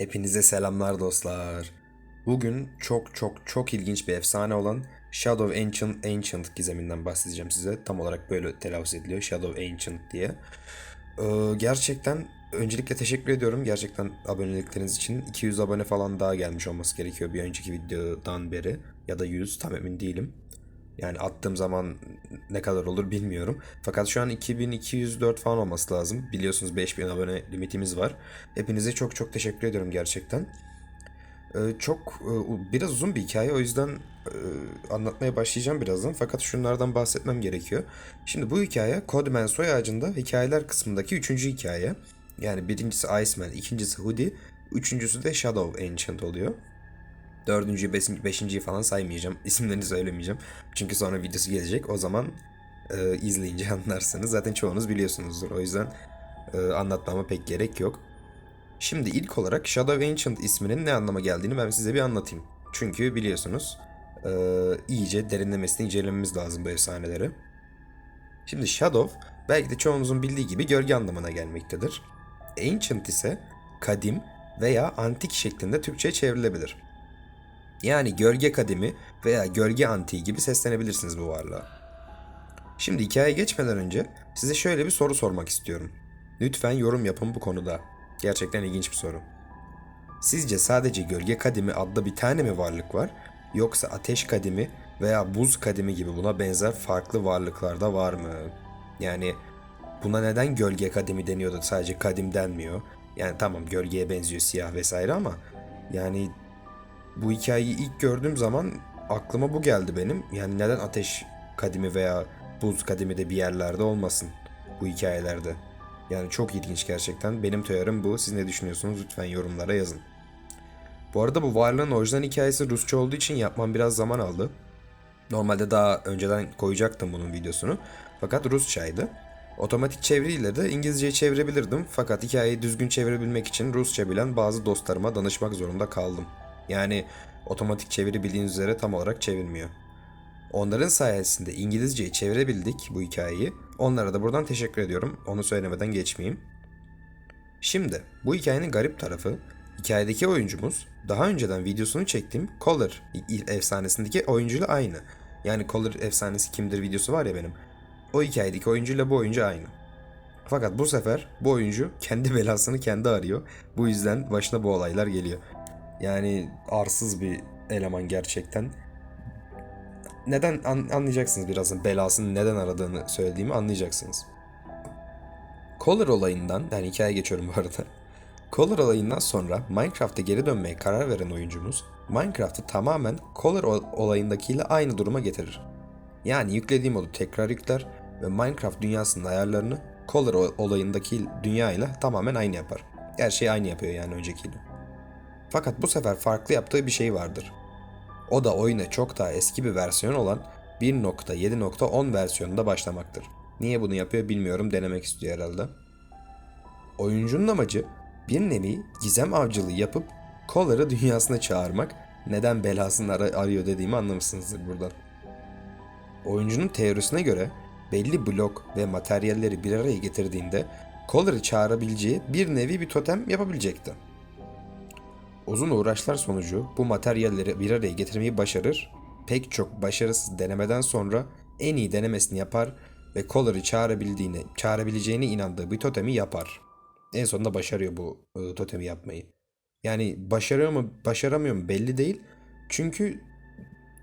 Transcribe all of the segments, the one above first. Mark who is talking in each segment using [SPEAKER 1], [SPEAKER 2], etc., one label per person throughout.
[SPEAKER 1] Hepinize selamlar dostlar. Bugün çok çok çok ilginç bir efsane olan Shadow Ancient Ancient gizeminden bahsedeceğim size. Tam olarak böyle telaffuz ediliyor. Shadow Ancient diye. Ee, gerçekten öncelikle teşekkür ediyorum. Gerçekten abonelikleriniz için. 200 abone falan daha gelmiş olması gerekiyor bir önceki videodan beri. Ya da 100 tam emin değilim. Yani attığım zaman ne kadar olur bilmiyorum. Fakat şu an 2204 falan olması lazım. Biliyorsunuz 5000 abone limitimiz var. Hepinize çok çok teşekkür ediyorum gerçekten. Ee, çok e, biraz uzun bir hikaye o yüzden e, anlatmaya başlayacağım birazdan. Fakat şunlardan bahsetmem gerekiyor. Şimdi bu hikaye Codeman soy ağacında hikayeler kısmındaki üçüncü hikaye. Yani birincisi Iceman, ikincisi Hoodie, üçüncüsü de Shadow Ancient oluyor. Dördüncüyü, beşinci, beşinciyi falan saymayacağım. İsimlerini söylemeyeceğim. Çünkü sonra videosu gelecek. O zaman e, izleyince anlarsınız. Zaten çoğunuz biliyorsunuzdur. O yüzden e, anlatmama pek gerek yok. Şimdi ilk olarak Shadow Ancient isminin ne anlama geldiğini ben size bir anlatayım. Çünkü biliyorsunuz e, iyice derinlemesine incelememiz lazım bu efsaneleri. Şimdi Shadow belki de çoğunuzun bildiği gibi gölge anlamına gelmektedir. Ancient ise kadim veya antik şeklinde Türkçe'ye çevrilebilir. Yani gölge kadimi veya gölge antiği gibi seslenebilirsiniz bu varlığa. Şimdi hikayeye geçmeden önce size şöyle bir soru sormak istiyorum. Lütfen yorum yapın bu konuda. Gerçekten ilginç bir soru. Sizce sadece gölge kadimi adlı bir tane mi varlık var? Yoksa ateş kadimi veya buz kadimi gibi buna benzer farklı varlıklar da var mı? Yani buna neden gölge kadimi deniyor da sadece kadim denmiyor? Yani tamam gölgeye benziyor siyah vesaire ama yani bu hikayeyi ilk gördüğüm zaman aklıma bu geldi benim. Yani neden ateş kadimi veya buz kadimi de bir yerlerde olmasın bu hikayelerde. Yani çok ilginç gerçekten. Benim teorim bu. Siz ne düşünüyorsunuz? Lütfen yorumlara yazın. Bu arada bu varlığın orijinal hikayesi Rusça olduğu için yapmam biraz zaman aldı. Normalde daha önceden koyacaktım bunun videosunu. Fakat Rusçaydı. Otomatik çeviriyle de İngilizce'ye çevirebilirdim. Fakat hikayeyi düzgün çevirebilmek için Rusça bilen bazı dostlarıma danışmak zorunda kaldım. Yani otomatik çeviri bildiğiniz üzere tam olarak çevirmiyor. Onların sayesinde İngilizceyi çevirebildik bu hikayeyi. Onlara da buradan teşekkür ediyorum. Onu söylemeden geçmeyeyim. Şimdi bu hikayenin garip tarafı hikayedeki oyuncumuz daha önceden videosunu çektiğim Collar efsanesindeki oyuncuyla aynı. Yani Collar efsanesi kimdir videosu var ya benim. O hikayedeki oyuncuyla bu oyuncu aynı. Fakat bu sefer bu oyuncu kendi belasını kendi arıyor. Bu yüzden başına bu olaylar geliyor. Yani arsız bir eleman gerçekten. Neden an- anlayacaksınız birazdan belasını neden aradığını söylediğimi anlayacaksınız. Collar olayından, yani hikaye geçiyorum bu arada. Collar olayından sonra Minecraft'a geri dönmeye karar veren oyuncumuz, Minecraft'ı tamamen Collar ol- olayındakiyle aynı duruma getirir. Yani yüklediği modu tekrar yükler ve Minecraft dünyasının ayarlarını Collar olayındaki dünyayla tamamen aynı yapar. Her şeyi aynı yapıyor yani öncekiyle. Fakat bu sefer farklı yaptığı bir şey vardır. O da oyuna çok daha eski bir versiyon olan 1.7.10 versiyonunda başlamaktır. Niye bunu yapıyor bilmiyorum denemek istiyor herhalde. Oyuncunun amacı bir nevi gizem avcılığı yapıp Collar'ı dünyasına çağırmak. Neden belasını ar- arıyor dediğimi anlamışsınızdır buradan. Oyuncunun teorisine göre belli blok ve materyalleri bir araya getirdiğinde Collar'ı çağırabileceği bir nevi bir totem yapabilecekti. Uzun uğraşlar sonucu bu materyalleri bir araya getirmeyi başarır. Pek çok başarısız denemeden sonra en iyi denemesini yapar ve Collar'ı çağırabildiğine, çağırabileceğine inandığı bir totemi yapar. En sonunda başarıyor bu e, totemi yapmayı. Yani başarıyor mu, başaramıyor mu belli değil. Çünkü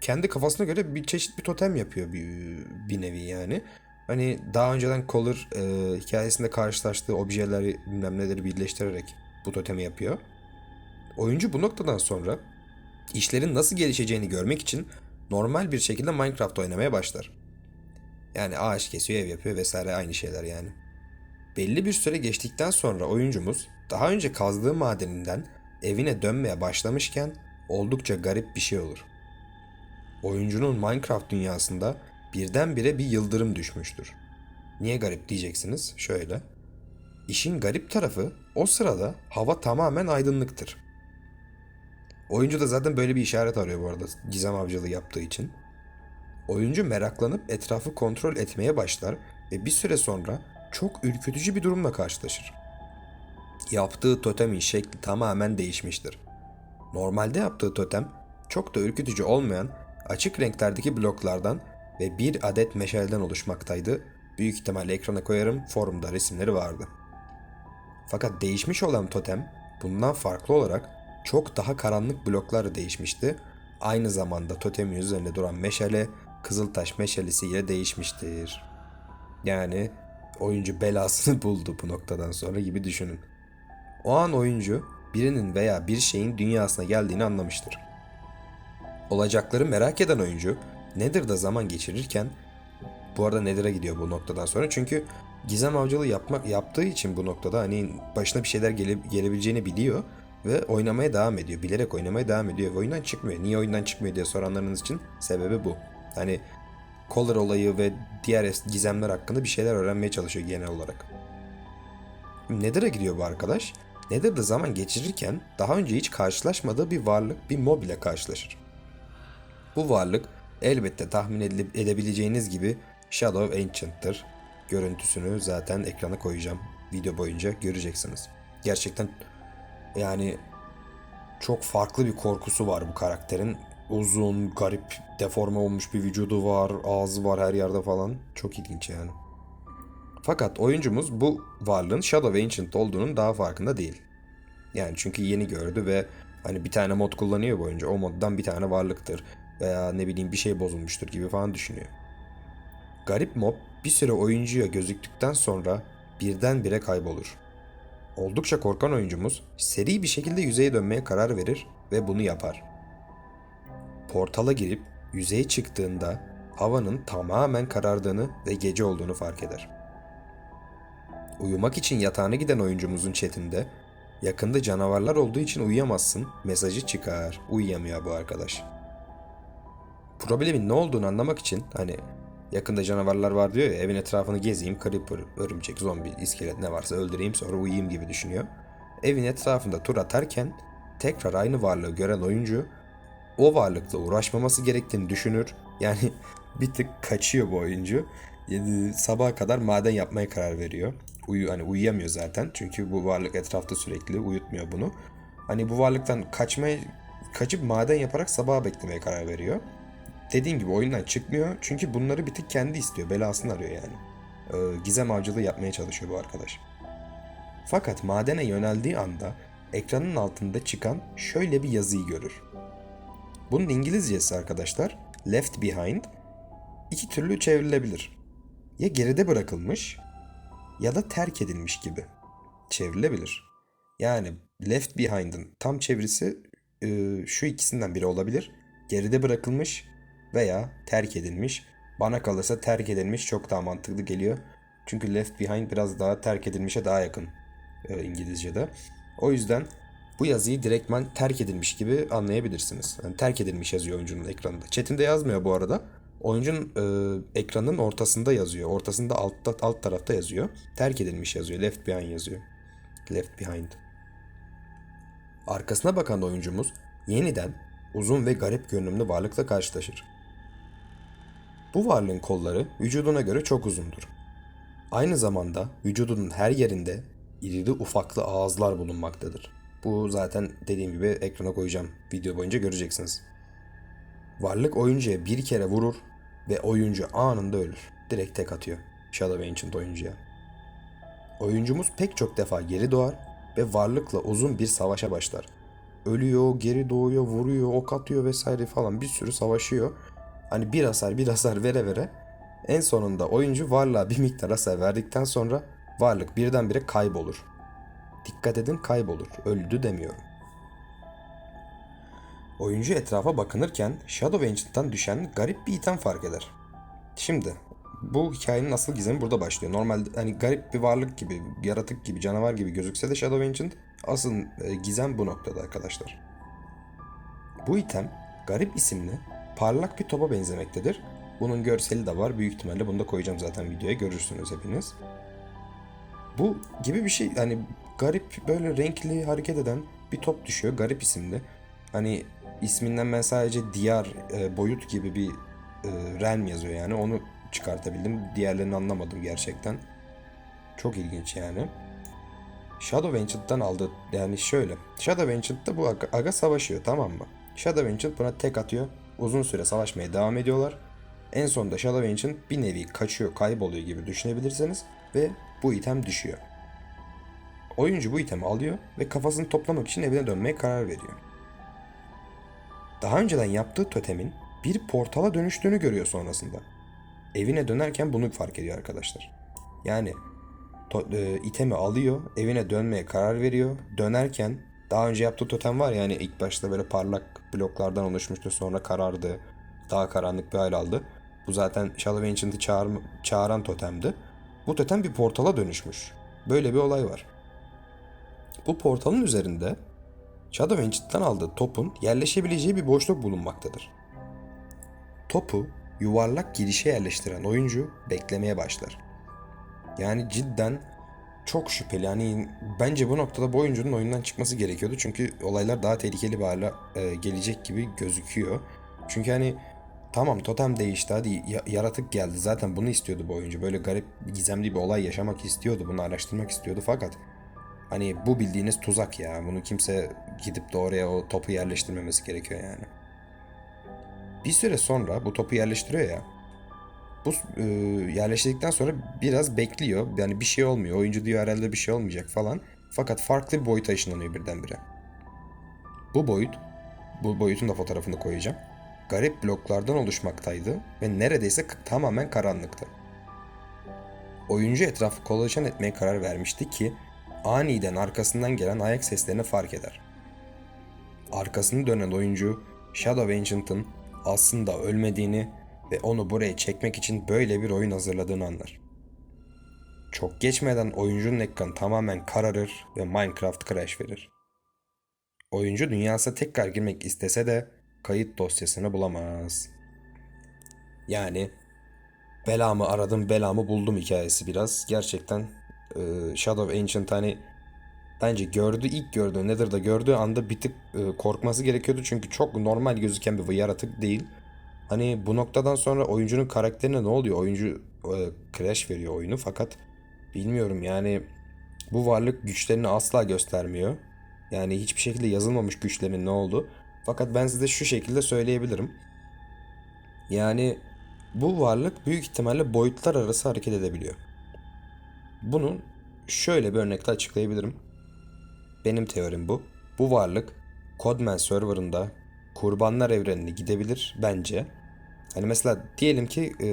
[SPEAKER 1] kendi kafasına göre bir çeşit bir totem yapıyor bir, bir nevi yani. Hani daha önceden Collar e, hikayesinde karşılaştığı objeleri bilmem neleri birleştirerek bu totemi yapıyor. Oyuncu bu noktadan sonra işlerin nasıl gelişeceğini görmek için normal bir şekilde Minecraft oynamaya başlar. Yani ağaç kesiyor, ev yapıyor vesaire aynı şeyler yani. Belli bir süre geçtikten sonra oyuncumuz daha önce kazdığı madeninden evine dönmeye başlamışken oldukça garip bir şey olur. Oyuncunun Minecraft dünyasında birdenbire bir yıldırım düşmüştür. Niye garip diyeceksiniz? Şöyle. İşin garip tarafı o sırada hava tamamen aydınlıktır. Oyuncu da zaten böyle bir işaret arıyor bu arada gizem avcılığı yaptığı için. Oyuncu meraklanıp etrafı kontrol etmeye başlar ve bir süre sonra çok ürkütücü bir durumla karşılaşır. Yaptığı totemin şekli tamamen değişmiştir. Normalde yaptığı totem çok da ürkütücü olmayan açık renklerdeki bloklardan ve bir adet meşaleden oluşmaktaydı. Büyük ihtimalle ekrana koyarım, forumda resimleri vardı. Fakat değişmiş olan totem bundan farklı olarak çok daha karanlık bloklarla değişmişti. Aynı zamanda totemin üzerinde duran meşale Kızıltaş meşalesiyle değişmiştir. Yani oyuncu belasını buldu bu noktadan sonra gibi düşünün. O an oyuncu birinin veya bir şeyin dünyasına geldiğini anlamıştır. Olacakları merak eden oyuncu Nether'da zaman geçirirken bu arada Nether'a gidiyor bu noktadan sonra çünkü gizem avcılığı yapmak yaptığı için bu noktada hani başına bir şeyler gele, gelebileceğini biliyor ve oynamaya devam ediyor. Bilerek oynamaya devam ediyor ve oyundan çıkmıyor. Niye oyundan çıkmıyor diye soranlarınız için sebebi bu. Hani Collar olayı ve diğer gizemler hakkında bir şeyler öğrenmeye çalışıyor genel olarak. Nether'a gidiyor bu arkadaş. Nether'da zaman geçirirken daha önce hiç karşılaşmadığı bir varlık, bir mob ile karşılaşır. Bu varlık elbette tahmin edile- edebileceğiniz gibi Shadow Ancient'tır. Görüntüsünü zaten ekrana koyacağım. Video boyunca göreceksiniz. Gerçekten yani çok farklı bir korkusu var bu karakterin. Uzun, garip, deforme olmuş bir vücudu var, ağzı var her yerde falan. Çok ilginç yani. Fakat oyuncumuz bu varlığın Shadow Ancient olduğunun daha farkında değil. Yani çünkü yeni gördü ve hani bir tane mod kullanıyor bu oyuncu. O moddan bir tane varlıktır veya ne bileyim bir şey bozulmuştur gibi falan düşünüyor. Garip mob bir süre oyuncuya gözüktükten sonra birdenbire kaybolur. Oldukça korkan oyuncumuz seri bir şekilde yüzeye dönmeye karar verir ve bunu yapar. Portala girip yüzeye çıktığında havanın tamamen karardığını ve gece olduğunu fark eder. Uyumak için yatağına giden oyuncumuzun chatinde yakında canavarlar olduğu için uyuyamazsın mesajı çıkar. Uyuyamıyor bu arkadaş. Problemin ne olduğunu anlamak için hani yakında canavarlar var diyor ya evin etrafını gezeyim creeper, örümcek, zombi, iskelet ne varsa öldüreyim sonra uyuyayım gibi düşünüyor. Evin etrafında tur atarken tekrar aynı varlığı gören oyuncu o varlıkla uğraşmaması gerektiğini düşünür. Yani bir tık kaçıyor bu oyuncu. Sabaha kadar maden yapmaya karar veriyor. Uyu, hani uyuyamıyor zaten. Çünkü bu varlık etrafta sürekli uyutmuyor bunu. Hani bu varlıktan kaçmaya kaçıp maden yaparak sabaha beklemeye karar veriyor. Dediğim gibi oyundan çıkmıyor. Çünkü bunları bir tık kendi istiyor. Belasını arıyor yani. Ee, gizem avcılığı yapmaya çalışıyor bu arkadaş. Fakat madene yöneldiği anda ekranın altında çıkan şöyle bir yazıyı görür. Bunun İngilizcesi arkadaşlar left behind iki türlü çevrilebilir. Ya geride bırakılmış ya da terk edilmiş gibi çevrilebilir. Yani left behind'ın tam çevirisi e, şu ikisinden biri olabilir. Geride bırakılmış veya terk edilmiş. Bana kalırsa terk edilmiş çok daha mantıklı geliyor. Çünkü left behind biraz daha terk edilmişe daha yakın e, İngilizce'de. O yüzden bu yazıyı direktman terk edilmiş gibi anlayabilirsiniz. Yani terk edilmiş yazıyor oyuncunun ekranında. Chatinde yazmıyor bu arada. Oyuncunun e, ekranın ortasında yazıyor. Ortasında altta alt tarafta yazıyor. Terk edilmiş yazıyor. Left behind yazıyor. Left behind. Arkasına bakan oyuncumuz yeniden uzun ve garip görünümlü varlıkla karşılaşır. Bu varlığın kolları vücuduna göre çok uzundur. Aynı zamanda vücudunun her yerinde irili ufaklı ağızlar bulunmaktadır. Bu zaten dediğim gibi ekrana koyacağım. Video boyunca göreceksiniz. Varlık oyuncuya bir kere vurur ve oyuncu anında ölür. Direkt tek atıyor Shadow Ancient oyuncuya. Oyuncumuz pek çok defa geri doğar ve varlıkla uzun bir savaşa başlar. Ölüyor, geri doğuyor, vuruyor, ok atıyor vesaire falan bir sürü savaşıyor. Hani bir hasar bir hasar vere vere en sonunda oyuncu varlığa bir miktar hasar verdikten sonra varlık birdenbire kaybolur. Dikkat edin kaybolur. Öldü demiyorum. Oyuncu etrafa bakınırken Shadow Ancient'tan düşen garip bir item fark eder. Şimdi bu hikayenin asıl gizemi burada başlıyor. Normalde hani garip bir varlık gibi, yaratık gibi, canavar gibi gözükse de Shadow Ancient asıl e, gizem bu noktada arkadaşlar. Bu item garip isimli parlak bir topa benzemektedir. Bunun görseli de var. Büyük ihtimalle bunu da koyacağım zaten videoya görürsünüz hepiniz. Bu gibi bir şey hani garip böyle renkli hareket eden bir top düşüyor. Garip isimli. Hani isminden ben sadece diyar e, boyut gibi bir e, realm yazıyor yani. Onu çıkartabildim. Diğerlerini anlamadım gerçekten. Çok ilginç yani. Shadow Ancient'tan aldı. Yani şöyle. Shadow Ancient'ta bu aga, aga savaşıyor tamam mı? Shadow Ancient buna tek atıyor. Uzun süre savaşmaya devam ediyorlar. En sonunda Shadow Ancient bir nevi kaçıyor, kayboluyor gibi düşünebilirsiniz. Ve bu item düşüyor. Oyuncu bu itemi alıyor ve kafasını toplamak için evine dönmeye karar veriyor. Daha önceden yaptığı totemin bir portala dönüştüğünü görüyor sonrasında. Evine dönerken bunu fark ediyor arkadaşlar. Yani to- e, itemi alıyor, evine dönmeye karar veriyor. Dönerken daha önce yaptığı totem var ya hani ilk başta böyle parlak bloklardan oluşmuştu sonra karardı. Daha karanlık bir hal aldı. Bu zaten Shadow Ancient'ı çağır- çağıran totemdi. Bu totem bir portala dönüşmüş. Böyle bir olay var. Bu portalın üzerinde Shadow Ancient'tan aldığı topun yerleşebileceği bir boşluk bulunmaktadır. Topu yuvarlak girişe yerleştiren oyuncu beklemeye başlar. Yani cidden çok şüpheli. Yani bence bu noktada bu oyuncunun oyundan çıkması gerekiyordu. Çünkü olaylar daha tehlikeli bir hale e, gelecek gibi gözüküyor. Çünkü hani tamam totem değişti hadi ya- yaratık geldi. Zaten bunu istiyordu bu oyuncu. Böyle garip gizemli bir olay yaşamak istiyordu. Bunu araştırmak istiyordu fakat hani bu bildiğiniz tuzak ya. Bunu kimse gidip de oraya o topu yerleştirmemesi gerekiyor yani. Bir süre sonra bu topu yerleştiriyor ya. Bu e, yerleştirdikten sonra biraz bekliyor. Yani bir şey olmuyor. Oyuncu diyor herhalde bir şey olmayacak falan. Fakat farklı bir boyuta ışınlanıyor birdenbire. Bu boyut, bu boyutun da fotoğrafını koyacağım. Garip bloklardan oluşmaktaydı ve neredeyse tamamen karanlıktı. Oyuncu etrafı kolaçan etmeye karar vermişti ki aniden arkasından gelen ayak seslerini fark eder. Arkasını dönen oyuncu Shadow Ancient'ın aslında ölmediğini ve onu buraya çekmek için böyle bir oyun hazırladığını anlar. Çok geçmeden oyuncunun ekranı tamamen kararır ve Minecraft crash verir. Oyuncu dünyasına tekrar girmek istese de kayıt dosyasını bulamaz. Yani belamı aradım belamı buldum hikayesi biraz. Gerçekten e, Shadow Ancient hani bence gördü ilk gördüğü Nether'da gördüğü anda bir tık e, korkması gerekiyordu. Çünkü çok normal gözüken bir yaratık değil. Hani bu noktadan sonra oyuncunun karakterine ne oluyor? Oyuncu e, crash veriyor oyunu fakat bilmiyorum yani bu varlık güçlerini asla göstermiyor. Yani hiçbir şekilde yazılmamış güçlerinin ne oldu. Fakat ben size şu şekilde söyleyebilirim. Yani bu varlık büyük ihtimalle boyutlar arası hareket edebiliyor. Bunun şöyle bir örnekle açıklayabilirim. Benim teorim bu. Bu varlık Codman serverında kurbanlar evrenine gidebilir bence. Hani mesela diyelim ki e,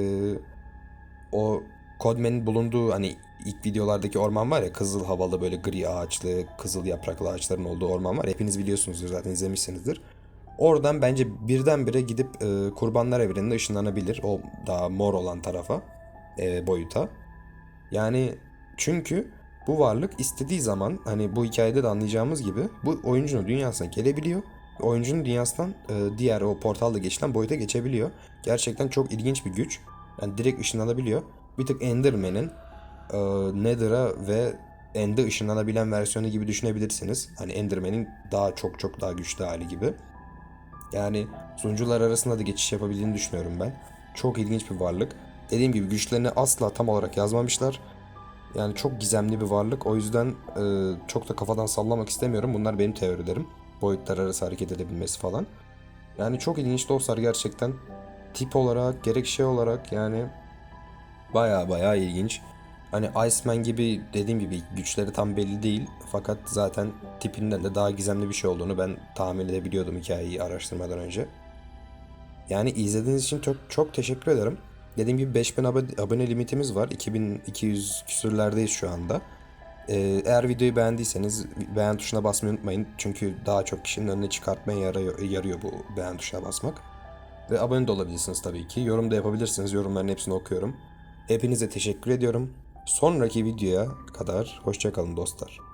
[SPEAKER 1] o Codman'in bulunduğu hani ilk videolardaki orman var ya kızıl havalı böyle gri ağaçlı, kızıl yapraklı ağaçların olduğu orman var. Hepiniz biliyorsunuzdur zaten izlemişsinizdir. Oradan bence birdenbire gidip e, kurbanlar evrenine ışınlanabilir. O daha mor olan tarafa, e, boyuta. Yani çünkü bu varlık istediği zaman hani bu hikayede de anlayacağımız gibi bu oyuncunun dünyasına gelebiliyor. Oyuncunun dünyasından e, diğer o portalda geçilen boyuta geçebiliyor. Gerçekten çok ilginç bir güç. Yani direkt ışınlanabiliyor. Bir tık Enderman'in e, Nether'a ve End'e ışınlanabilen versiyonu gibi düşünebilirsiniz. Hani Enderman'in daha çok çok daha güçlü hali gibi. Yani sunucular arasında da geçiş yapabildiğini düşünüyorum ben. Çok ilginç bir varlık. Dediğim gibi güçlerini asla tam olarak yazmamışlar. Yani çok gizemli bir varlık. O yüzden e, çok da kafadan sallamak istemiyorum. Bunlar benim teorilerim. Boyutlar arası hareket edebilmesi falan. Yani çok ilginç dostlar gerçekten. Tip olarak, gerek şey olarak yani baya baya ilginç. Hani Iceman gibi dediğim gibi güçleri tam belli değil. Fakat zaten tipinden de daha gizemli bir şey olduğunu ben tahmin edebiliyordum hikayeyi araştırmadan önce. Yani izlediğiniz için çok çok teşekkür ederim. Dediğim gibi 5000 abone, abone limitimiz var. 2200 küsürlerdeyiz şu anda. Ee, eğer videoyu beğendiyseniz beğen tuşuna basmayı unutmayın. Çünkü daha çok kişinin önüne çıkartmaya yarıyor, yarıyor bu beğen tuşuna basmak. Ve abone de olabilirsiniz tabii ki. Yorum da yapabilirsiniz. Yorumların hepsini okuyorum. Hepinize teşekkür ediyorum. Sonraki videoya kadar hoşçakalın dostlar.